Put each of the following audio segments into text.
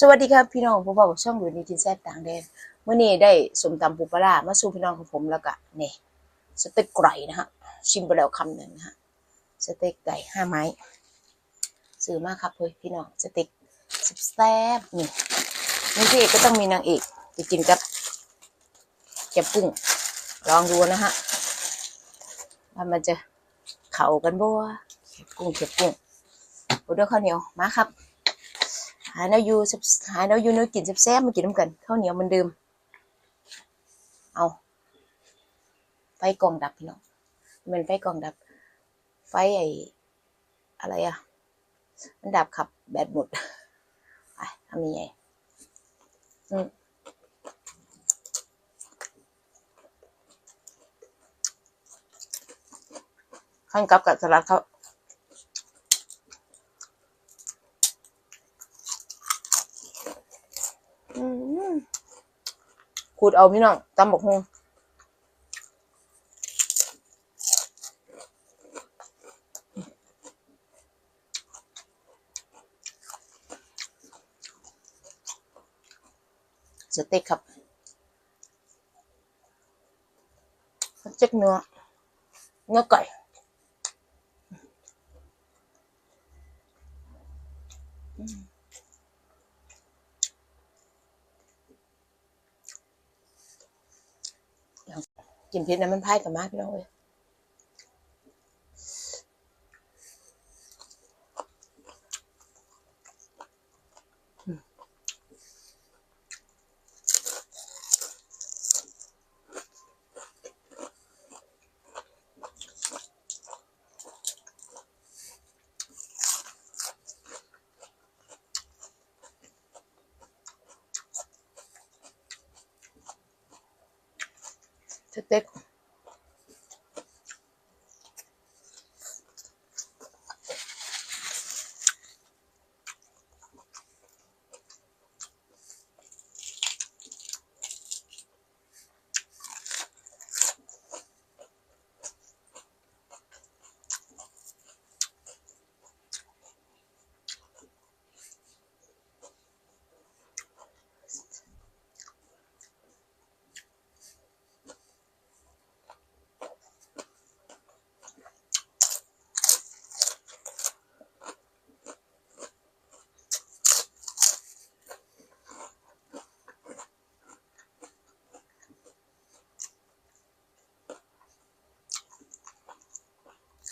สวัสดีครับพี่น้องผมบอกช่องอยู่ในกินแซ่บต่างแดนเมื่อนี้ได้สมตำปูปลามาสู่พี่น้องของผมแล้วก็นี่สเต็กไก่นะฮะชิมไปแล้วคำหนึ่งนะฮะสเต็กไก่ห้าไม้ซื้อมากครับเฮ้ยพี่น้องสเต็กแซ่บนี่นี่พี่เอกก็ต้องมีนางเอกจะกินกับแกบกุ้งลองดูนะฮะว่ามันจะเข้ากันบ่วแกบกุ้งแกบกุ้งโอ้ด้วยข้าวเหนียวมาครับ หาแนวอยู่หาแนวอยู่แนวกินแซ่บๆมากินน้ำกันข้าวเหนียวมันเดื่มเอาไฟกองดับพี่น้องมันไฟกองดับ ไฟไออะไรอะมันดับขับแบตหมดไปทำยังไงอืมขั้นกับกับสลัดเขา ขูดเอาพี่น้องตำบักฮงสเต็กครับสเต็กเนื้อเนื้อไก่อืม กินพิษน้ำมันพายกับมากน้องเลย สเ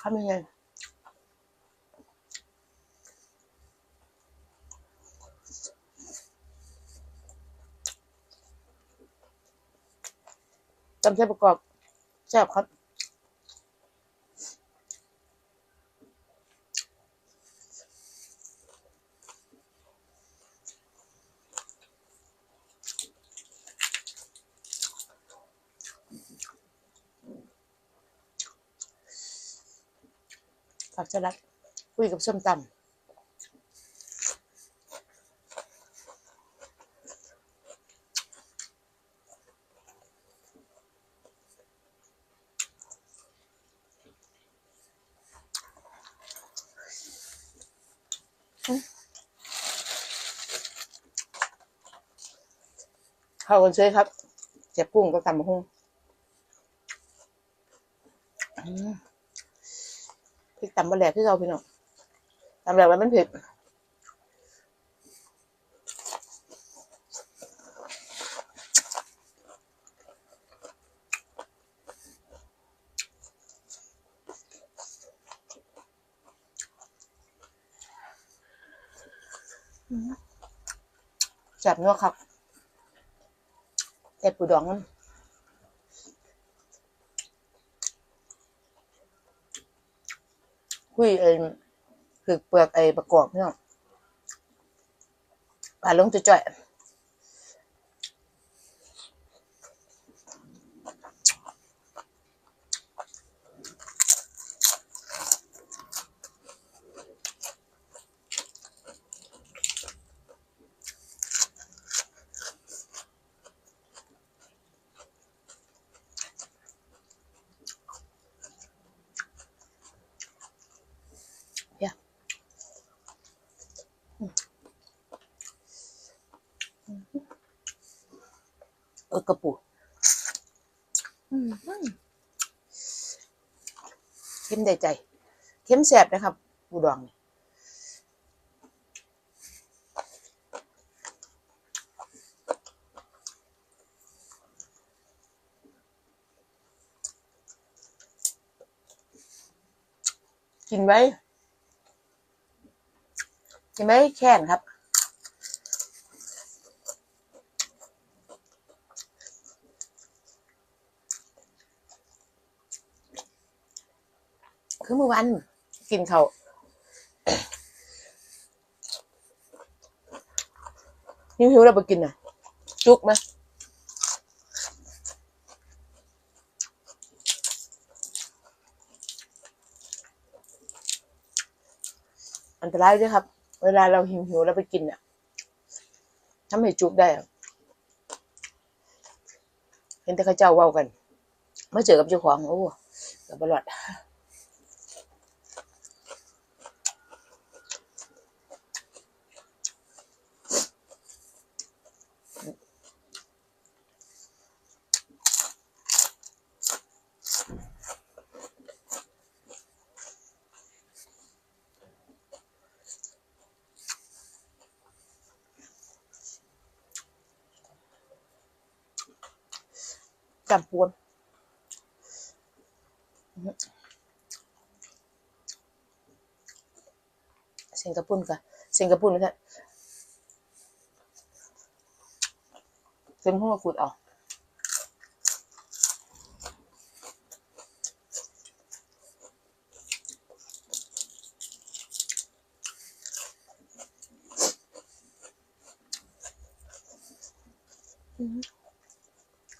ทำยังไงจำใช้ประกอบแซ่บครับ ผักสลัดคุยกับส้มตำข้าวกันเชยครับเจ็บกุ้งก็ตำมะฮุ่งอืมพริก ตำบะแหลกที่เราพี่น้องตำแหลกแล้มันเผ็ดแซ่บเนื้อครับแซ่บปูดองมัน คุยไอ้คือเปลือกไอ้ประกอบเนี่ยปลาลงจะจ่อย เออกระปุกเข้มได้ใจเข้มแสบนะครับ ปูดองนี่กินไว้กินไว้แค่นครับ คือเมื่อวันกินเขาหิวหิวเราไปกินอะ จุกไหมอันตรายด้วยครับ เวลาเราหิวหิวเราไปกินเนี่ยทำให้จุกได้เห็นแต่เข้าเจ้าเว้ากันเมื่อเจอกับเจ้าของโอ้กับบลอด จำปวนเสียงกระปุ่นกะเสียงกระปุ่นนะเสียงหัวขูดเออก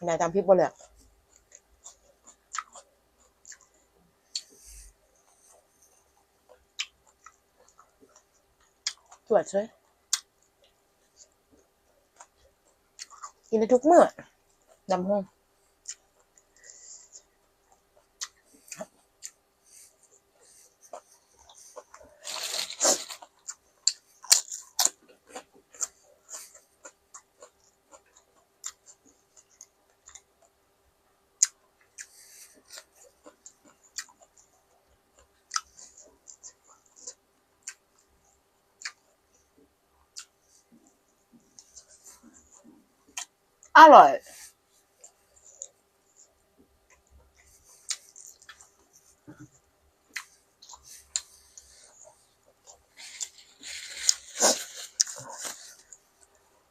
นายตามพริกบ่เลยตรวจช่วยกินได้ทุกเมื่อดำห้องอ ร่อย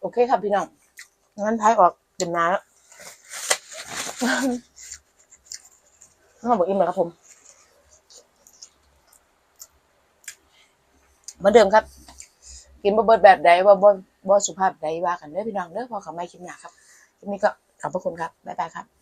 โอเคครับพี่น้องงั้นท้ายออกเต็มนาแล้วน้องบอกอิ่มเลยครับผมเหมือนเดิมครับ กินบ่เบิดแบบใดว่าบ่บ่สุภาพใดว่ากันเด้อพี่น้องเด้อพอกับไม่คลิปหนาครับ นี้ก็ขอบพระคุณครับบ๊ายบายครับ